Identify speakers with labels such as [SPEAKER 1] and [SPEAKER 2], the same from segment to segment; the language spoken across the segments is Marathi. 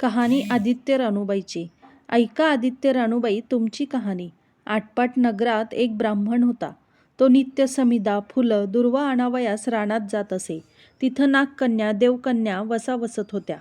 [SPEAKER 1] कहाणी आदित्य रानूबाईची ऐका आदित्य रानूबाई तुमची कहाणी. आटपाट नगरात एक ब्राह्मण होता. तो नित्य समिदा फुलं दुर्वा आणावयास रानात जात असे. तिथं नागकन्या देवकन्या वसा वसत होत्या.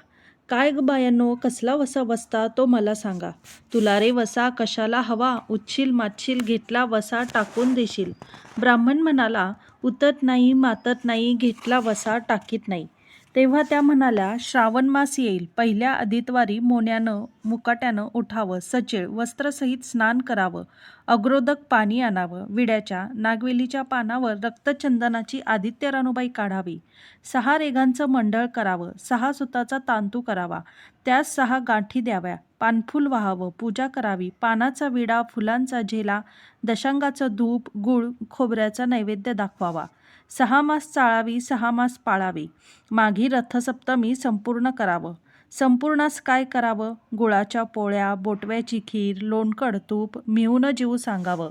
[SPEAKER 1] काय ग बायांनो कसला वसा वसता तो मला सांगा. तुला रे वसा कशाला हवा? उच्छील मातशील घेतला वसा टाकून देशील. ब्राह्मण म्हणाला उतत नाही मातत नाही घेतला वसा टाकीत नाही. तेव्हा त्या म्हणाल्या श्रावण मास येईल. पहिल्या आदितवारी मोन्यानं मुकाट्यानं उठावं. सचेळ वस्त्रसहित स्नान करावं. अग्रोदक पाणी आणावं. विड्याच्या नागवेलीच्या पानावर रक्तचंदनाची आदित्य रानूबाई काढावी. सहा रेघांचं मंडळ करावं. सहा सुताचा तांतू करावा. त्यास सहा गाठी द्याव्या. पानफूल व्हावं. पूजा करावी. पानाचा विडा फुलांचा झेला दशांगाचं धूप गुळ खोबऱ्याचा नैवेद्य दाखवावा. सहा मास चाळावी सहा मास पाळावी. माघी रथसप्तमी संपूर्ण करावं. संपूर्णास काय करावं? गुळाच्या पोळ्या बोटव्याची खीर लोणकड तूप मिळून जीव सांगावं.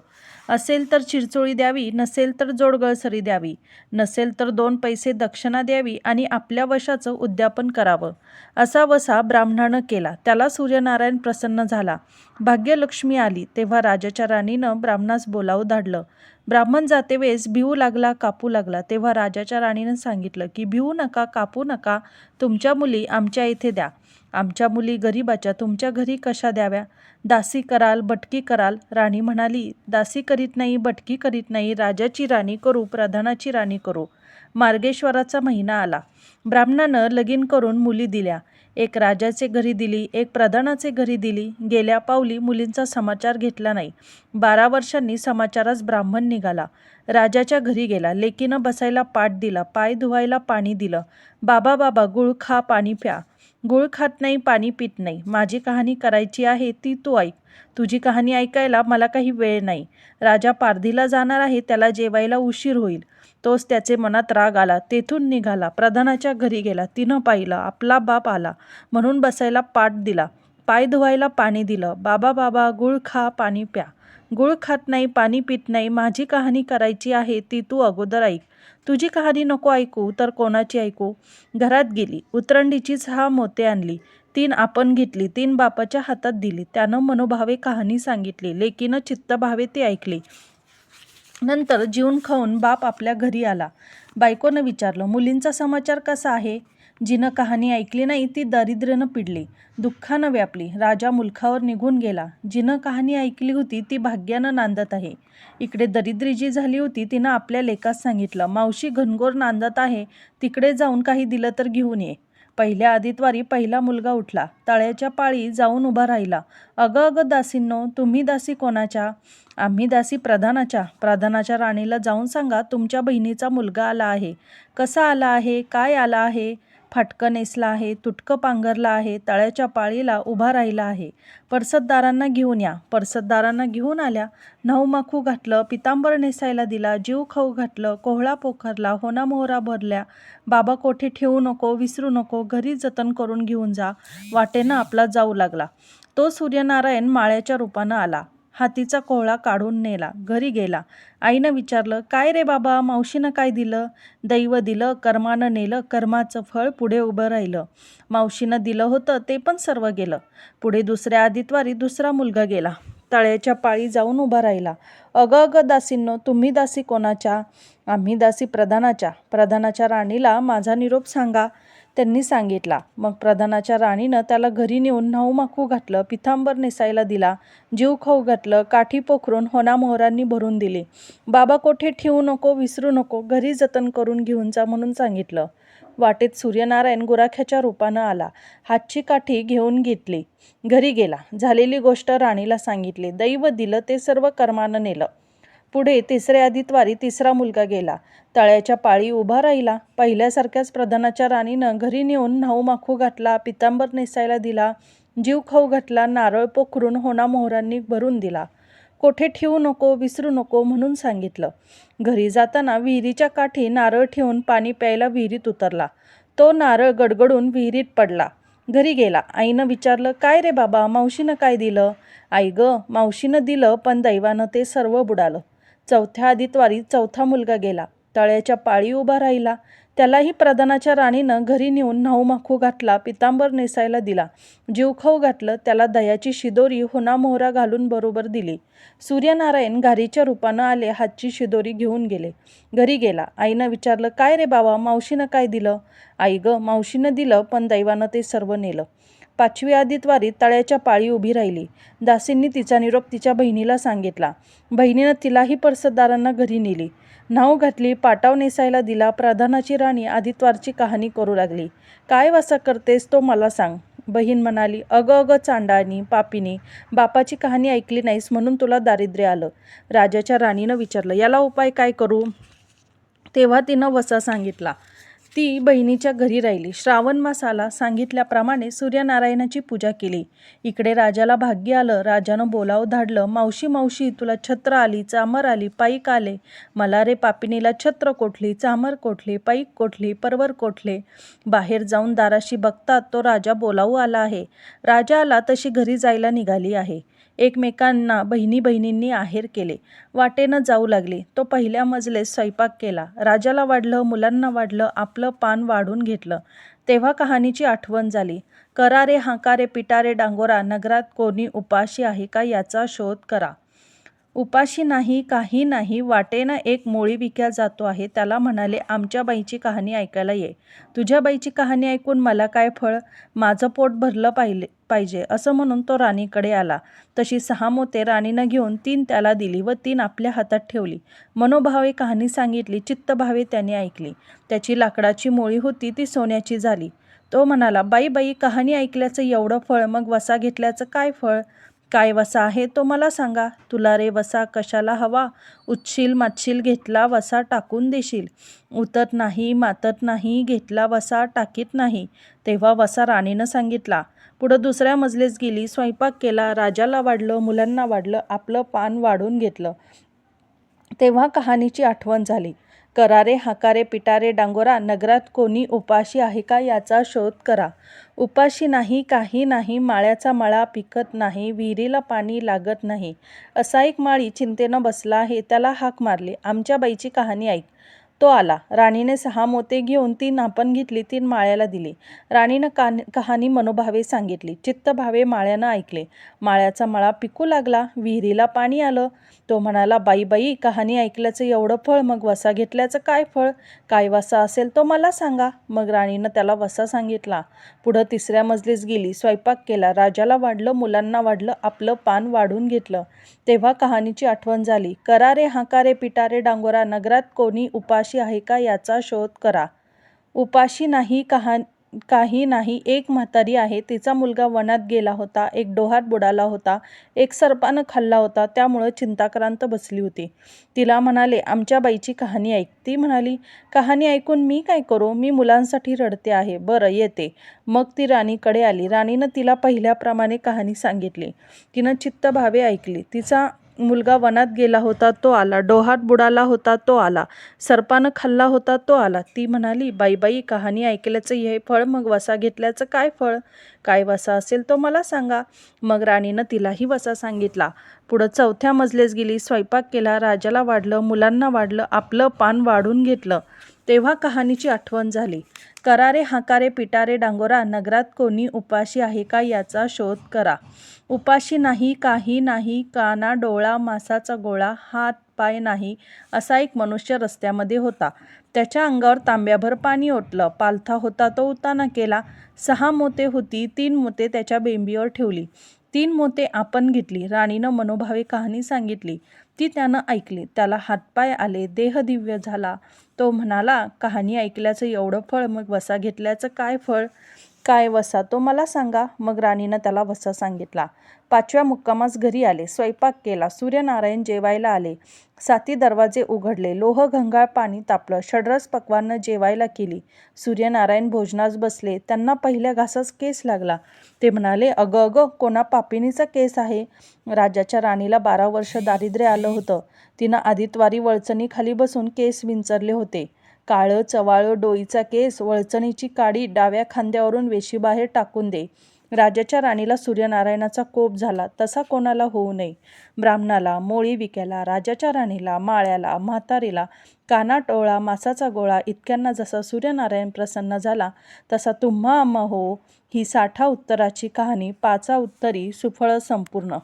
[SPEAKER 1] असेल तर चिरचोळी द्यावी नसेल तर जोडगळसरी द्यावी. नसेल तर दोन पैसे दक्षिणा द्यावी आणि आपल्या वशाचं उद्यापन करावं. असा वसा ब्राह्मणानं केला. त्याला सूर्यनारायण प्रसन्न झाला. भाग्यलक्ष्मी आली तेव्हा राजाच्या राणीनं ब्राह्मणास बोलावं धाडलं. ब्राह्मण जाते वेळेस भिवू लागला कापू लागला. तेव्हा राजाच्या राणीनं सांगितलं की भिवू नका कापू नका. तुमच्या मुली आमच्या इथे द्या. आमच्या मुली गरीबाच्या तुमच्या घरी कशा द्याव्या? दासी कराल बटकी कराल. राणी म्हणाली दासी करीत नाही बटकी करीत नाही. राजाची राणी करू प्रधानाची राणी करू. मार्गेश्वराचा महिना आला. ब्राह्मणानं लगीन करून मुली दिल्या. एक राजाचे घरी दिली एक प्रधानाचे घरी दिली. गेल्या पावली मुलींचा समाचार घेतला नाही. बारा वर्षांनी समाचारास ब्राह्मण निघाला. राजाच्या घरी गेला. लेकीनं बसायला पाठ दिला. पाय धुवायला पाणी दिलं. बाबा बाबा गुळ खा पाणी प्या. गुळ खात नाही पाणी पित नाही. माझी कहाणी करायची आहे ती तू ऐक. तुझी कहाणी ऐकायला मला काही वेळ नाही. राजा पारधीला जाणार आहे त्याला जेवायला उशीर होईल. तोच त्याचे मनात राग आला. तेथून निघाला. प्रधानाच्या घरी गेला. तिनं पाहिलं. आपला बाप आला. म्हणून बसायला पाठ दिला. पाय धुवायला पाणी दिलं. बाबा बाबा गुळ खा पाणी प्या. गुळ खात नाही पाणी पित नाही. माझी कहाणी करायची आहे ती तू अगोदर ऐक. तुझी कहाणी नको ऐकू तर कोणाची ऐकू? घरात गेली. उतरंडीची सहा मोते आणली. तीन आपण घेतली. तीन बापाच्या हातात दिली. त्यानं मनोभावे कहाणी सांगितली. लेकीनं चित्तभावे ती ऐकली. नंतर जीवन खाऊन बाप आपल्या घरी आला. बायकोनं विचारलं मुलींचा समाचार कसा आहे जिनं कहाणी ऐकली नाही ती दारिद्र्यानं पिडली. दुःखानं व्यापली. राजा मुलखावर निघून गेला. जिनं कहाणी ऐकली होती ती भाग्यानं नांदत आहे. इकडे दरिद्री जी झाली होती तिनं आपल्या लेखात सांगितलं मावशी घनघोर नांदत आहे तिकडे जाऊन काही दिलं तर घेऊन ये. पहिल्या आदितवारी पहिला मुलगा उठला. तळ्याच्या पाळी जाऊन उभा राहिला. अगं अगं दासींनो तुम्ही दासी कोणाच्या? आम्ही दासी प्रधानाच्या. प्रधानाच्या राणीला जाऊन सांगा तुमच्या बहिणीचा मुलगा आला आहे. कसा आला आहे? काय आला आहे? फाटकं नेसला आहे तुटकं पांघरला आहे तळ्याच्या पाळीला उभा राहिला आहे. परसतदारांना घेऊन या. परसतदारांना घेऊन आल्या नऊमाखू घातलं पितांबर नेसायला दिला जीव खाऊ घातलं कोहळा पोखरला होना मोहरा भरल्या बाबा कोठे ठेवू नको विसरू नको घरी जतन करून घेऊन जा वाटेनं आपला जाऊ लागला. तो सूर्यनारायण माळ्याच्या रूपानं आला. हातीचा कोहळा काढून नेला. घरी गेला. आईनं विचारलं काय रे बाबा मावशीनं काय दिलं? दैव दिलं कर्मानं नेलं कर्माचं फळ पुढे उभं राहिलं. मावशीनं दिलं होतं ते पण सर्व गेलं. पुढे दुसऱ्या आदितवारी दुसरा मुलगा गेला. तळ्याच्या पाळी जाऊन उभा राहिला. अगं अगं दासींनो तुम्ही दासी कोणाच्या? आम्ही दासी प्रधानाच्या. प्रधानाच्या राणीला माझा निरोप सांगा. त्यांनी सांगितला. मग प्रधानाच्या राणीनं त्याला घरी नेऊन नऊमाखू घातलं पिथांबर नेसायला दिला जीव खाऊ घातलं काठी पोखरून होनामोहरांनी भरून दिली. बाबा कोठे ठेवू नको विसरू नको घरी जतन करून घेऊन जा म्हणून सांगितलं. वाटेत सूर्यनारायण गुराख्याच्या रूपानं आला. हातची काठी घेऊन घेतली. घरी गेला. झालेली गोष्ट राणीला सांगितली. दैव दिलं ते सर्व कर्मानं नेलं. पुढे तिसऱ्या आदितवारी तिसरा मुलगा गेला. तळ्याच्या पाळी उभा राहिला. पहिल्यासारख्याच प्रधानाच्या राणीनं घरी नेऊन न्हाऊ माखू घातला पितांबर नेसायला दिला जीव खाऊ घातला नारळ पोखरून होणा मोहरांनी भरून दिला. कोठे ठेवू नको विसरू नको म्हणून सांगितलं. घरी जाताना विहिरीच्या काठी नारळ ठेवून पाणी प्यायला विहिरीत उतरला. तो नारळ गडगडून विहिरीत पडला. घरी गेला. आईनं विचारलं काय रे बाबा मावशीनं काय दिलं? आई ग मावशीनं दिलं पण दैवानं ते सर्व बुडालं. चौथ्या आदितवारी चौथा मुलगा गेला. तळ्याच्या पाळी उभा राहिला. त्यालाही प्रधानाच्या राणीनं घरी नेऊन न्हाऊमाखू घातला पितांबर नेसायला दिला. जीवखाऊ घातलं त्याला दयाची शिदोरी होना मोहरा घालून बरोबर दिली. सूर्यनारायण घारीच्या रूपानं आले हातची शिदोरी घेऊन गेले. घरी गेला. आईनं विचारलं काय रे बाबा मावशीनं काय दिलं? आई ग मावशीनं दिलं पण दैवानं ते सर्व नेलं. पाचवी आदित्वारी तळ्याच्या पाळी उभी राहिली. दासींनी तिचा निरोप तिच्या बहिणीला सांगितला. बहिणीनं तिलाही परसदारांना घरी नेली. नाव घातली पाटाव नेसायला दिला प्रधानाची राणी आदित्वारची कहाणी करू लागली. काय वासा करतेस तो मला सांग बहीण म्हणाली. अगं अगं चांडाणी पापिनी बापाची कहाणी ऐकली नाहीस म्हणून तुला दारिद्र्य आलं. राजाच्या राणीनं विचारलं याला उपाय काय करू? तेव्हा तिनं वसा सांगितला. ती बहिणीच्या घरी राहिली. श्रावण मासाला सांगितल्याप्रमाणे सूर्यनारायणाची पूजा केली. इकडे राजाला भाग्य आलं. राजानं बोलावं धाडलं. मावशी मावशी तुला छत्र आली चामर आली पाईक आले. मला रे पापिनीला छत्र कोठली चामर कोठली पाईक कोठली परवर कोठले? बाहेर जाऊन दाराशी बघतात तो राजा बोलावू आला आहे. राजा आला तशी घरी जायला निघाली आहे. एकमेकांना बहिणी बहिणींनी आहेर केले. वाटेनं जाऊ लागली. तो पहिल्या मजलेत स्वयंपाक केला. राजाला वाढलं मुलांना वाढलं आपलं पान वाढून घेतलं. तेव्हा कहाणीची आठवण झाली. करारे हाकारे पिटारे डांगोरा नगरात कोणी उपाशी आहे का याचा शोध करा. उपाशी नाही काही नाही वाटेनं एक मोळी विक्या जातो आहे. त्याला म्हणाले आमच्या बाईची कहाणी ऐकायला ये. तुझ्या बाईची कहाणी ऐकून मला काय फळ माझं पोट भरलं पाहिले पाहिजे. असं म्हणून तो राणीकडे आला. तशी सहा मोते राणीनं घेऊन तीन त्याला दिली व तीन आपल्या हातात ठेवली. मनोभावे कहाणी सांगितली चित्तभावे त्याने ऐकली. त्याची लाकडाची मोळी होती ती सोन्याची झाली. तो म्हणाला बाई बाई कहाणी ऐकल्याचं एवढं फळ मग वसा घेतल्याचं काय फळ? काय वसा आहे तो मला सांगा. तुला रे वसा कशाला हवा? उच्छील माच्छील घेतला वसा टाकून देशील. उतत नाही मातत नाही घेतला वसा टाकीत नाही. तेव्हा वसा राणीनं सांगितला. पुढं दुसऱ्या मजलेस गेली स्वयंपाक केला राजाला वाढलं मुलांना वाढलं आपलं पान वाढून घेतलं. तेव्हा कहाणीची आठवण झाली. करारे हाकारे पिटारे डांगोरा नगरात कोणी उपाशी आहे का याचा शोध करा. उपाशी नाही काही नाही माळ्याचा मळा पिकत नाही विहिरीला पाणी लागत नाही. असा एक माळी चिंतेनं बसला आहे त्याला हाक मारली. आमच्या बाईची कहाणी ऐक. तो आला. राणीने सहा मोते घेऊन ती नापण घेतली तीन माळ्याला दिली. राणीनं कान कहाणी मनोभावे सांगितली. चित्तभावे माळ्यानं ऐकले. माळ्याचा मळा पिकू लागला. विहिरीला पाणी आलं. तो म्हणाला बाई बाई कहाणी ऐकल्याचं एवढं फळ मग वसा घेतल्याचं काय फळ? काय वसा असेल तो मला सांगा. मग राणीनं त्याला वसा सांगितला. पुढं तिसऱ्या मजलीस गेली. स्वयंपाक केला. राजाला वाढलं मुलांना वाढलं आपलं पान वाढून घेतलं. तेव्हा कहाणीची आठवण झाली. करारे हाकारे पिटारे डांगोरा नगरात कोणी उपास आहे का याचा शोध करा. उपाशी नाही कहा काही नाही. एक म्हातारी आहे. तिचा मुलगा वनात गेला होता. एक डोहात बुडाला होता. एक सर्पानं खाल्ला होता. त्यामुळं चिंताक्रांत बसली होती. तिला म्हणाले आमच्या बाईची कहाणी ऐक. ती म्हणाली कहाणी ऐकून मी काय करू? मी मुलांसाठी रडते आहे. बरं येते. मग ती राणीकडे आली. राणीनं तिला पहिल्याप्रमाणे कहाणी सांगितली. तिनं चित्तभावे ऐकली. तिचा मुलगा वनात गेला होता तो आला. डोहात बुडाला होता तो आला. सर्पानं खाल्ला होता तो आला. ती म्हणाली बाई बाई कहाणी ऐकल्याचं हे फळ मग वसा घेतल्याचं काय फळ? काय वसा असेल तो मला सांगा. मग राणीनं तिलाही वसा सांगितला. पुढं चौथ्या मजलेस गेली स्वयंपाक केला राजाला वाढलं मुलांना वाढलं आपलं पान वाढून घेतलं. तेव्हा कहाणीची आठवण झाली. करारे हाकारे पिटारे डांगोरा नगरात कोणी उपाशी आहे का याचा शोध करा. उपाशी नाही काही नाही काना डोळा मासाचा गोळा हात पाय नाही असा एक मनुष्य रस्त्यामध्ये होता. त्याच्या अंगावर तांब्याभर पाणी ओतलं. पालथा होता तो उताना केला. सहा मोते होती तीन मोते त्याच्या बेंबीवर ठेवली. तीन मोते आपण घेतली. राणीनं मनोभावे कहाणी सांगितली. ती त्यानं ऐकली. त्याला हातपाय आले देह दिव्य झाला. तो म्हणाला कहाणी ऐकल्याचं एवढं फळ मग वसा घेतल्याचं काय फळ? काय वसा? तो मला सांगा. मग राणीनं त्याला वसा सांगितला. पाचव्या मुक्कामास घरी आले. स्वयंपाक केला. सूर्यनारायण जेवायला आले. साती दरवाजे उघडले. लोह घंगाळ पाणी तापलं. षडरस पकवानं जेवायला केली. सूर्यनारायण भोजनास बसले. त्यांना पहिल्या घासास केस लागला. ते म्हणाले अगं अगं कोणा पापिनीचा केस आहे? राजाच्या राणीला बारा वर्ष दारिद्र्य आलं होतं. तिनं आदितवारी वळचणीखाली बसून केस विंचरले होते. काळं चवाळं डोईचा केस वळचणीची काडी डाव्या खांद्यावरून वेशीबाहेर टाकून दे. राजाच्या राणीला सूर्यनारायणाचा कोप झाला. तसा कोणाला होऊ नये. ब्राह्मणाला मोळी विक्याला राजाच्या राणीला माळ्याला म्हातारीला कानाटोळा मासाचा गोळा इतक्यांना जसा सूर्यनारायण प्रसन्न झाला तसा तुम्हा अम्मा हो ही साठा उत्तराची कहाणी पाचा उत्तरी सुफळ संपूर्ण.